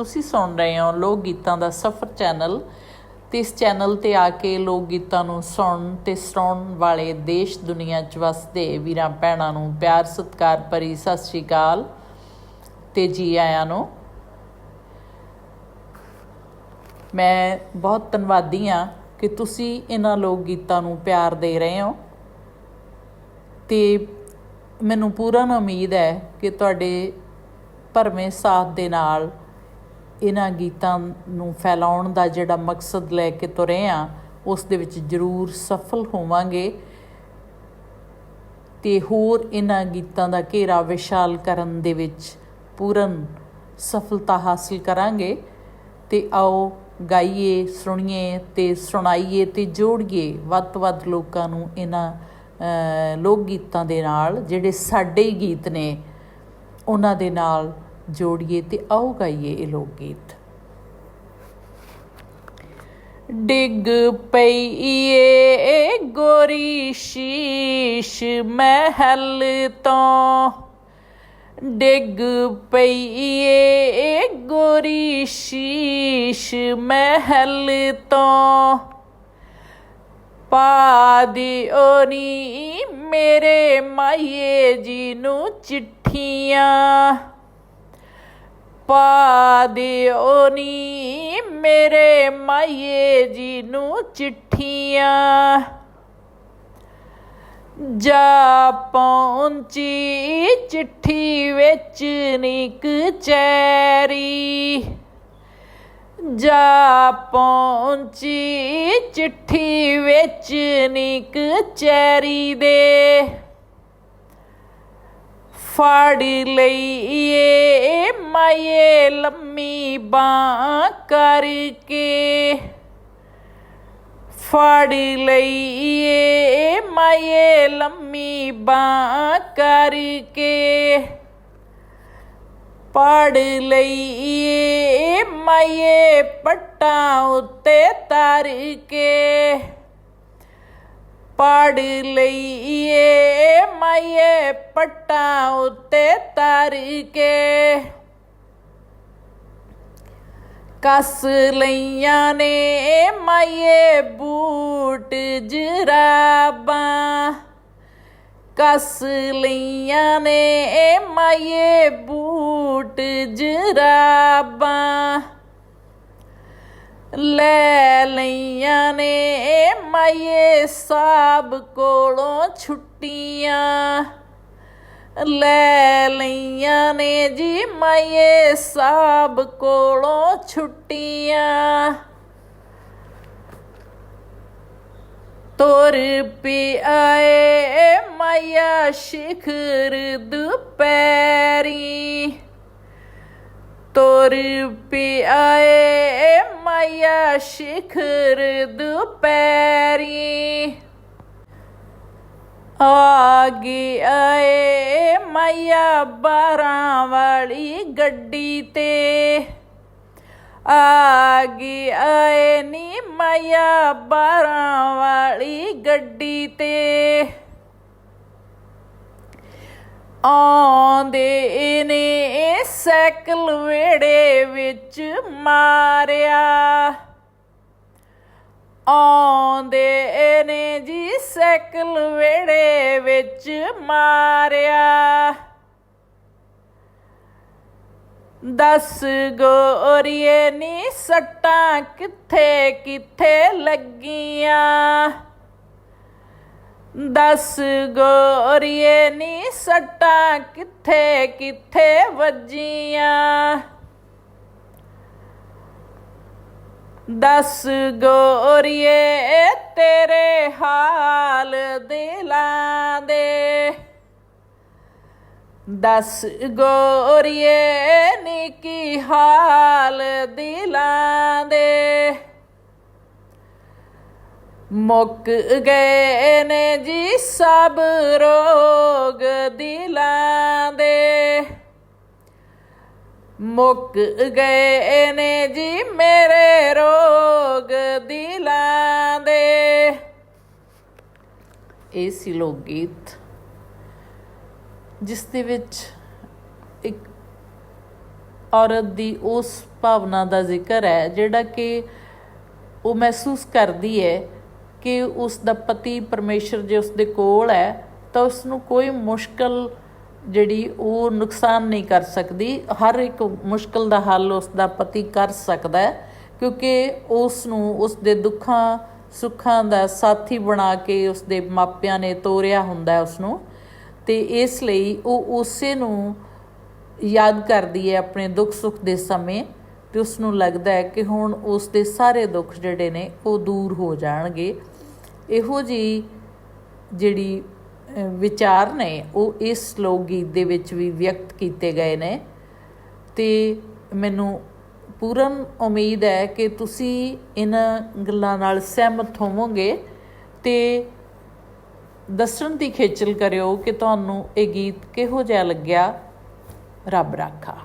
ਤੁਸੀਂ ਸੁਣ ਰਹੇ ਹੋ ਲੋਕ ਗੀਤਾਂ ਦਾ ਸਫ਼ਰ ਚੈਨਲ ਤੇ ਇਸ ਚੈਨਲ ਤੇ ਆ ਕੇ ਲੋਕ ਗੀਤਾਂ ਨੂੰ ਸੁਣਨ ਤੇ ਸੁਣਾਉਣ ਵਾਲੇ ਦੇਸ਼ ਦੁਨੀਆ 'ਚ ਵਸਦੇ ਵੀਰਾਂ ਭੈਣਾਂ ਨੂੰ ਪਿਆਰ, ਸਤਿਕਾਰ ਭਰੀ ਸਤਿ ਸ਼੍ਰੀ ਅਕਾਲ ਤੇ ਜੀ ਆਇਆਂ ਨੂੰ। ਮੈਂ ਬਹੁਤ ਧੰਨਵਾਦੀ ਹਾਂ ਕਿ ਤੁਸੀਂ ਇਹਨਾਂ ਲੋਕ ਗੀਤਾਂ ਨੂੰ ਪਿਆਰ ਦੇ ਰਹੇ ਹੋ ਤੇ ਮੈਨੂੰ ਪੂਰਨ ਉਮੀਦ ਹੈ ਕਿ ਤੁਹਾਡੇ ਭਰਵੇਂ ਸਾਥ ਦੇ ਨਾਲ ਇਹਨਾਂ ਗੀਤਾਂ ਨੂੰ ਫੈਲਾਉਣ ਦਾ ਜਿਹੜਾ ਮਕਸਦ ਲੈ ਕੇ ਤੁਰੇ ਆ, ਉਸ ਦੇ ਵਿੱਚ ਜ਼ਰੂਰ ਸਫਲ ਹੋਵਾਂਗੇ। ਤੇ ਹੋਰ ਇਹਨਾਂ ਗੀਤਾਂ ਦਾ ਘੇਰਾ ਵਿਸ਼ਾਲ ਕਰਨ ਦੇ ਵਿੱਚ ਪੂਰਨ ਸਫਲਤਾ ਹਾਸਿਲ ਕਰਾਂਗੇ। ਤੇ ਆਓ ਗਾਈਏ, ਸੁਣੀਏ ਤੇ ਸੁਣਾਈਏ ਤੇ ਜੋੜੀਏ ਵੱਧ ਤੋਂ ਵੱਧ ਲੋਕਾਂ ਨੂੰ ਇਹਨਾਂ ਲੋਕ ਗੀਤਾਂ ਦੇ ਨਾਲ, ਜਿਹੜੇ ਸਾਡੇ ਹੀ ਗੀਤ ਨੇ, ਉਹਨਾਂ ਦੇ ਨਾਲ ਜੋੜੀਏ ਤੇ ਆਓ ਗਾਈਏ ਇਹ ਲੋਕ ਗੀਤ। ਡਿੱਗ ਪਈ ਏ ਗੋਰੀ ਸ਼ੀਸ਼ ਮਹਿਲ ਤੋਂ। ਡਿੱਗ ਪਈ ਏ ਗੋਰੀ ਸ਼ੀਸ਼ ਮਹਿਲ ਤੋਂ। ਪਾ ਦਿਓ ਮੇਰੇ ਮਾਈਏ ਜੀ ਨੂੰ ਚਿੱਠੀਆਂ। ਪਾ ਦਿਓ ਨੀ ਮੇਰੇ ਮਾਈਏ ਜੀ ਨੂੰ ਚਿੱਠੀਆਂ। ਜਾ ਪਹੁੰਚੀ ਚਿੱਠੀ ਵਿੱਚ ਨਿਕ ਚੈਰੀ। ਜਾ ਪਹੁੰਚੀ ਚਿੱਠੀ ਵਿੱਚ ਨਿਕ ਚੈਰੀ ਦੇ। ਫੜ ਲਈਏ ਮਾਏ ਲੰਮੀ ਬਾਂ ਕਰਕੇ। ਫੜ ਲਈਏ ਮਾਏ ਲੰਮੀ ਬਾਂ ਕਰਕੇ। ਪੜ ਲਈਏ ਮਾਏ ਪੱਟਾਂ ਉੱਤੇ ਤਰ ਕੇ। ਪੜ ਲਈਏ ਮਾਏ ਪੱਟਾਂ ਉੱਤੇ ਤਰ ਕੇ। ਕਸ ਲਈਆਂ ਨੇ ਮਾਏ ਬੂਟ ਜਰਾਬਾਂ। ਕਸ ਲਈਆਂ ਨੇ ਮਾਏ ਬੂਟ ਜਰਾਬਾਂ। ਲੈ ਲਈਆਂ ਨੇ ਮਾਏ ਸਾਬ ਕੋਲੋਂ ਛੁੱਟੀਆਂ। ਲੈ ਲਈਆਂ ਨੇ ਜੀ ਮਾਏ ਸਾਬ ਕੋਲੋਂ ਛੁੱਟੀਆਂ। ਤੁਰ ਪੀ ਆਏ ਮਾਇਆ ਸ਼ਿਖਰ ਦੁਪੈਰੀ ਤੁਰ ਪੀ ਆਏ ਮਾਇਆ ਸ਼ਿਖਰ ਦੁਪੈਰੀ ਆਗੇ ਆਏ ਮਾਇਆ ਬਾਰਾਂ ਵਾਲੀ ਗੱਡੀ ਤੇ। ਆਗੇ ਆਏ ਨੀ ਮਾਇਆ ਬਾਰਾਂ ਵਾਲੀ ਗੱਡੀ ਤੇ। ਆਉਂਦੇ ਨੇ ਸਾਈਕਲ ਵੇੜੇ ਵਿੱਚ ਮਾਰਿਆ ਸਾਈਕਲ ਵੇੜੇ ਵਿੱਚ ਮਾਰਿਆ। ਦਸ ਗੋਰੀਏ, ਨੀ ਸੱਟਾਂ ਕਿੱਥੇ ਕਿੱਥੇ ਲੱਗੀਆਂ? ਦਸ ਗੋਰੀਏ, ਨੀ ਸੱਟਾਂ ਕਿੱਥੇ ਕਿੱਥੇ ਵੱਜੀਆਂ? ਦਸ ਗੋਰੀਏ, ਤੇਰੇ ਹਾਲ ਦਿਲਾਂ ਦੇ। ਦਸ ਗੋਰੀਏ, ਨਿੱਕੀ ਹਾਲ ਦਿਲਾਂ ਦੇ। ਮੁੱਕ ਗਏ ਨੇ ਜੀ ਸਭ ਰੋਗ ਦਿਲਾਂ ਦੇ। ਮੁੱਕ ਗਏ ਨੇ ਜੀ ਮੇਰੇ ਰੋਗ ਦਿਲਾਂ ਦੇ। ਇਹ ਸੀ ਲੋਕ ਗੀਤ ਜਿਸ ਦੇ ਵਿੱਚ ਇੱਕ ਔਰਤ ਦੀ ਉਸ ਭਾਵਨਾ ਦਾ ਜ਼ਿਕਰ ਹੈ, ਜਿਹੜਾ ਕਿ ਉਹ ਮਹਿਸੂਸ ਕਰਦੀ ਹੈ ਕਿ ਉਸ ਦਾ ਪਤੀ ਪਰਮੇਸ਼ਰ ਜੇ ਉਸ ਦੇ ਕੋਲ ਹੈ, ਤਾਂ ਉਸ ਨੂੰ ਕੋਈ ਮੁਸ਼ਕਲ ਜਿਹੜੀ ਉਹ ਨੁਕਸਾਨ ਨਹੀਂ ਕਰ ਸਕਦੀ, ਹਰ ਇੱਕ ਮੁਸ਼ਕਲ ਦਾ ਹੱਲ ਉਸ ਦਾ ਪਤੀ ਕਰ ਸਕਦਾ ਹੈ, ਕਿਉਂਕਿ ਉਸ ਨੂੰ ਉਸ ਦੇ ਦੁੱਖਾਂ, ਸੁੱਖਾਂ ਦਾ ਸਾਥੀ ਬਣਾ ਕੇ ਉਸ ਦੇ ਮਾਪਿਆਂ ਨੇ ਤੋਰਿਆ ਹੁੰਦਾ ਹੈ ਉਸ ਨੂੰ ਤੇ ਇਸ ਲਈ ਉਹ ਉਸੇ ਨੂੰ ਯਾਦ ਕਰਦੀ ਹੈ ਆਪਣੇ ਦੁੱਖ ਸੁੱਖ ਦੇ ਸਮੇਂ ਤੇ ਉਸ ਨੂੰ ਲੱਗਦਾ ਹੈ ਕਿ ਹੁਣ ਉਸ ਦੇ ਸਾਰੇ ਦੁੱਖ ਜਿਹੜੇ ਨੇ ਉਹ ਦੂਰ ਹੋ ਜਾਣਗੇ। ਇਹੋ ਜੀ ਜਿਹੜੀ ਵਿਚਾਰ ਨੇ, ਉਹ ਇਸ ਲੋਕ ਗੀਤ ਦੇ ਵਿੱਚ ਵੀ ਵਿਅਕਤ ਕੀਤੇ ਗਏ ਨੇ। ਤੇ ਮੈਨੂੰ ਪੂਰਨ ਉਮੀਦ ਹੈ ਕਿ ਤੁਸੀਂ ਇਹਨਾਂ ਗੱਲਾਂ ਨਾਲ ਸਹਿਮਤ ਹੋਵੋਗੇ ਤੇ ਦੱਸਣ ਦੀ ਖੇਚਲ ਕਰਿਓ ਕਿ ਤੁਹਾਨੂੰ ਇਹ ਗੀਤ ਕਿਹੋ ਜਿਹਾ ਲੱਗਿਆ। ਰੱਬ ਰਾਖਾ।